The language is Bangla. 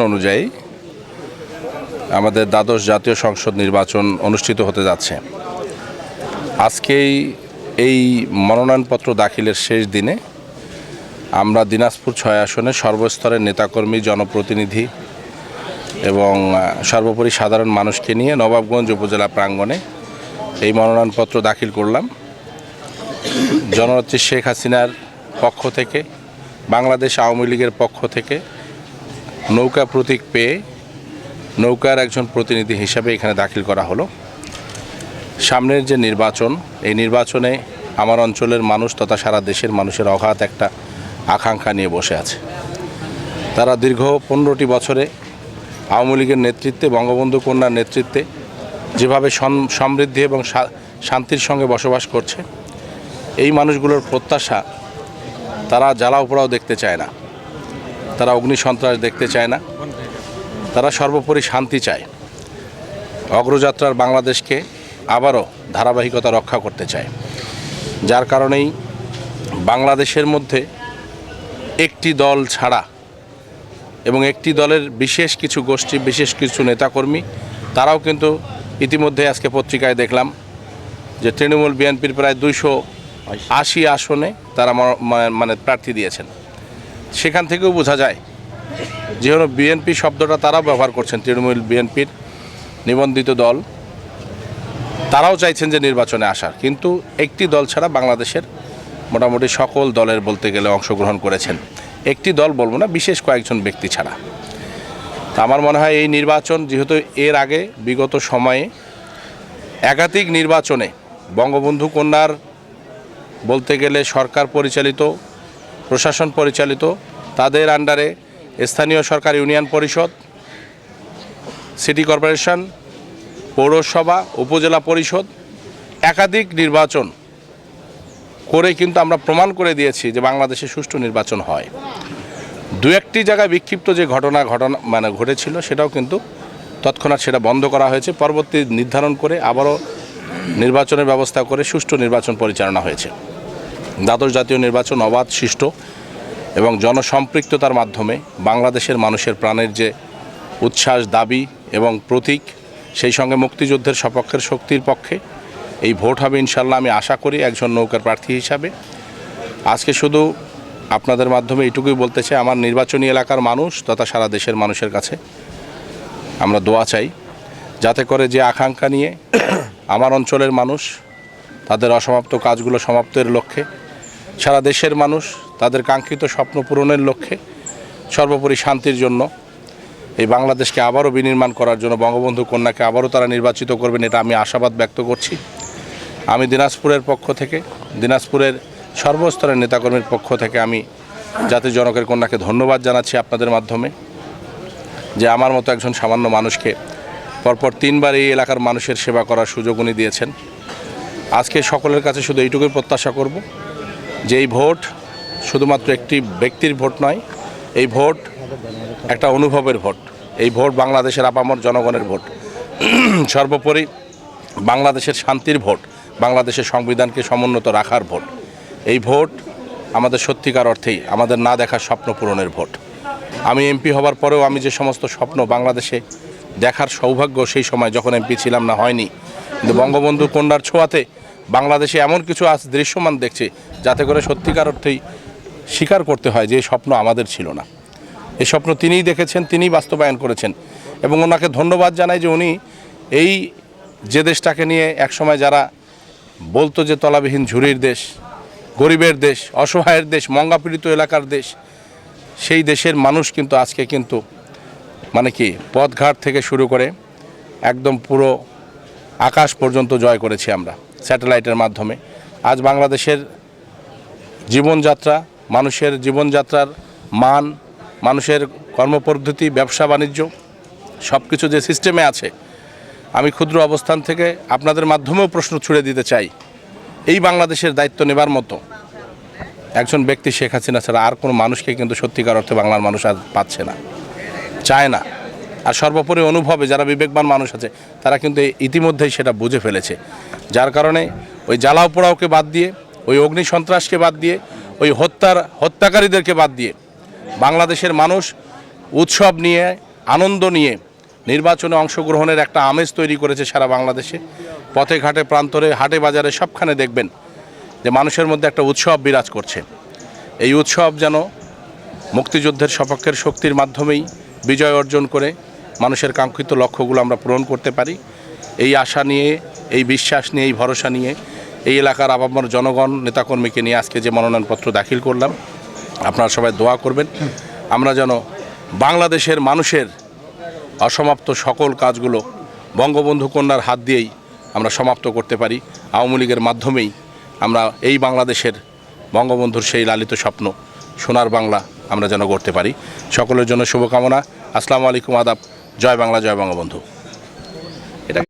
অনুযায়ী আমাদের দ্বাদশ জাতীয় সংসদ নির্বাচন অনুষ্ঠিত হতে যাচ্ছে। আজকেই এই মনোনয়নপত্র দাখিলের শেষ দিনে আমরা দিনাজপুর ছয় আসনে সর্বস্তরের নেতাকর্মী, জনপ্রতিনিধি এবং সর্বোপরি সাধারণ মানুষকে নিয়ে নবাবগঞ্জ উপজেলা প্রাঙ্গণে এই মনোনয়নপত্র দাখিল করলাম। জননেত্রী শেখ হাসিনার পক্ষ থেকে, বাংলাদেশ আওয়ামী লীগের পক্ষ থেকে নৌকা প্রতীক পেয়ে নৌকার একজন প্রতিনিধি হিসাবে এখানে দাখিল করা হলো। সামনের যে নির্বাচন, এই নির্বাচনে আমার অঞ্চলের মানুষ তথা সারা দেশের মানুষের অগাধ একটা আকাঙ্ক্ষা নিয়ে বসে আছে। তারা দীর্ঘ পনেরোটি বছরে আওয়ামী লীগের নেতৃত্বে, বঙ্গবন্ধু কন্যার নেতৃত্বে যেভাবে সম- সমৃদ্ধি এবং শান্তির সঙ্গে বসবাস করছে, এই মানুষগুলোর প্রত্যাশা তারা জ্বালা উপড়াও দেখতে চায় না। তারা অগ্নি সন্ত্রাস দেখতে চায় না। তারা সর্বোপরি শান্তি চায়। অগ্রযাত্রার বাংলাদেশকে আবারও ধারাবাহিকতা রক্ষা করতে চায়। যার কারণেই বাংলাদেশের মধ্যে একটি দল ছাড়া এবং একটি দলের বিশেষ কিছু গোষ্ঠী, বিশেষ কিছু নেতাকর্মী, তারাও কিন্তু ইতিমধ্যে আজকে পত্রিকায় দেখলাম যে তৃণমূল বিএনপির প্রায় দুইশো আশি আসনে তারা মানে প্রার্থী দিয়েছেন। সেখান থেকেও বোঝা যায় যেহেতু বিএনপি শব্দটা তারাও ব্যবহার করছেন, তৃণমূল বিএনপির নিবন্ধিত দল। তারাও চাইছেন যে নির্বাচনে আসার। কিন্তু একটি দল ছাড়া বাংলাদেশের মোটামুটি সকল দলের বলতে গেলে অংশগ্রহণ করেছেন। একটি দল বলব না, বিশেষ কয়েকজন ব্যক্তি ছাড়া। তা আমার মনে হয় এই নির্বাচন যেহেতু এর আগে বিগত সময়ে একাধিক নির্বাচনে বঙ্গবন্ধু কন্যার বলতে গেলে সরকার পরিচালিত প্রশাসন পরিচালিত, তাদের আন্ডারে স্থানীয় সরকার ইউনিয়ন পরিষদ, সিটি কর্পোরেশন, পৌরসভা, উপজেলা পরিষদ, একাধিক নির্বাচন করে কিন্তু আমরা প্রমাণ করে দিয়েছি যে বাংলাদেশে সুষ্ঠু নির্বাচন হয়। দু একটি জায়গায় বিক্ষিপ্ত যে ঘটনা ঘটনা মানে ঘটেছিল সেটাও কিন্তু তৎক্ষণাৎ সেটা বন্ধ করা হয়েছে। পরবর্তী নির্ধারণ করে আবারও নির্বাচনের ব্যবস্থা করে সুষ্ঠু নির্বাচন পরিচালনা হয়েছে। দ্বাদশ জাতীয় নির্বাচন অবাধ সৃষ্ট এবং জনসম্পৃক্ততার মাধ্যমে বাংলাদেশের মানুষের প্রাণের যে উচ্ছ্বাস, দাবি এবং প্রতীক, সেই সঙ্গে মুক্তিযুদ্ধের সপক্ষের শক্তির পক্ষে এই ভোট হবে ইনশাল্লাহ আমি আশা করি একজন নৌকার প্রার্থী হিসাবে। আজকে শুধু আপনাদের মাধ্যমে এটুকুই বলতে চাই, আমার নির্বাচনী এলাকার মানুষ তথা সারা দেশের মানুষের কাছে আমরা দোয়া চাই, যাতে করে যে আকাঙ্ক্ষা নিয়ে আমার অঞ্চলের মানুষ তাদের অসমাপ্ত কাজগুলো সমাপ্তের লক্ষ্যে সারা দেশের মানুষ তাদের কাঙ্ক্ষিত স্বপ্ন পূরণের লক্ষ্যে সর্বোপরি শান্তির জন্য এই বাংলাদেশকে আবারও বিনির্মাণ করার জন্য বঙ্গবন্ধু কন্যাকে আবারও তারা নির্বাচিত করবেন, এটা আমি আশাবাদ ব্যক্ত করছি। আমি দিনাজপুরের পক্ষ থেকে, দিনাজপুরের সর্বস্তরের নেতাকর্মীর পক্ষ থেকে আমি জাতির জনকের কন্যাকে ধন্যবাদ জানাচ্ছি আপনাদের মাধ্যমে যে আমার মতো একজন সামান্য মানুষকে পরপর তিনবার এই এলাকার মানুষের সেবা করার সুযোগ উনি দিয়েছেন। আজকে সকলের কাছে শুধু এইটুকুই প্রত্যাশা করব। যে এই ভোট শুধুমাত্র একটি ব্যক্তির ভোট নয়, এই ভোট একটা অনুভবের ভোট। এই ভোট বাংলাদেশের আপামর জনগণের ভোট। সর্বোপরি বাংলাদেশের শান্তির ভোট, বাংলাদেশের সংবিধানকে সমুন্নত রাখার ভোট। এই ভোট আমাদের সত্যিকার অর্থেই আমাদের না দেখার স্বপ্ন পূরণের ভোট। আমি এমপি হবার পরেও আমি যে সমস্ত স্বপ্ন বাংলাদেশে দেখার সৌভাগ্য সেই সময় যখন এমপি ছিলাম না হয়নি। কিন্তু বঙ্গবন্ধু কন্যার ছোঁয়াতে বাংলাদেশে এমন কিছু আজ দৃশ্যমান দেখছে, যাতে করে সত্যিকার অর্থেই স্বীকার করতে হয় যে স্বপ্ন আমাদের ছিল না। এই স্বপ্ন তিনিই দেখেছেন, তিনিই বাস্তবায়ন করেছেন। এবং ওনাকে ধন্যবাদ জানাই যে উনি এই যে দেশটাকে নিয়ে একসময় যারা বলতো যে তলাবিহীন ঝুড়ির দেশ, গরিবের দেশ, অসহায়ের দেশ, মঙ্গাপীড়িত এলাকার দেশ, সেই দেশের মানুষ কিন্তু আজকে কিন্তু মানে কি পথঘাট থেকে শুরু করে একদম পুরো আকাশ পর্যন্ত জয় করেছি আমরা। স্যাটেলাইটের মাধ্যমে। আজ বাংলাদেশের জীবনযাত্রা, মানুষের জীবনযাত্রার মান, মানুষের কর্মপদ্ধতি, ব্যবসা, বাণিজ্য সব কিছু যে সিস্টেমে আছে, আমি ক্ষুদ্র অবস্থান থেকে আপনাদের মাধ্যমেও প্রশ্ন ছুড়ে দিতে চাই। এই বাংলাদেশের দায়িত্ব নেবার মতো একজন ব্যক্তি শেখ হাসিনা ছাড়া আর কোনো মানুষকে কিন্তু সত্যিকার অর্থে বাংলার মানুষ আর পাচ্ছে না, চায় না। আর সর্বোপরি অনুভবে যারা বিবেকবান মানুষ আছে, তারা কিন্তু ইতিমধ্যেই সেটা বুঝে ফেলেছে। যার কারণে ওই জ্বালাও পোড়াওকে বাদ দিয়ে, ওই অগ্নি সন্ত্রাসকে বাদ দিয়ে, ওই হত্যার, হত্যাকারীদেরকে বাদ দিয়ে বাংলাদেশের মানুষ উৎসব নিয়ে, আনন্দ নিয়ে নির্বাচনে অংশগ্রহণের একটা আমেজ তৈরি করেছে সারা বাংলাদেশে। পথে ঘাটে, প্রান্তরে, হাটে, বাজারে সবখানে দেখবেন যে মানুষের মধ্যে একটা উৎসব বিরাজ করছে। এই উৎসব যেন মুক্তিযুদ্ধের সপক্ষের শক্তির মাধ্যমেই বিজয় অর্জন করে মানুষের কাঙ্ক্ষিত লক্ষ্যগুলো আমরা পূরণ করতে পারি। এই আশা নিয়ে এই বিশ্বাস নিয়ে, এই ভরসা নিয়ে এই এলাকার আবামর জনগণ, নেতাকর্মীকে নিয়ে আজকে যে মনোনয়নপত্র দাখিল করলাম, আপনারা সবাই দোয়া করবেন। আমরা যেন বাংলাদেশের মানুষের অসমাপ্ত সকল কাজগুলো বঙ্গবন্ধু কন্যার হাত দিয়েই আমরা সমাপ্ত করতে পারি। আওয়ামী লীগের মাধ্যমেই আমরা এই বাংলাদেশের বঙ্গবন্ধুর সেই লালিত স্বপ্ন, সোনার বাংলা আমরা যেন করতে পারি। সকলের জন্য শুভকামনা। আসসালামু আলাইকুম, আদাব। জয় বাংলা, জয় বঙ্গবন্ধু।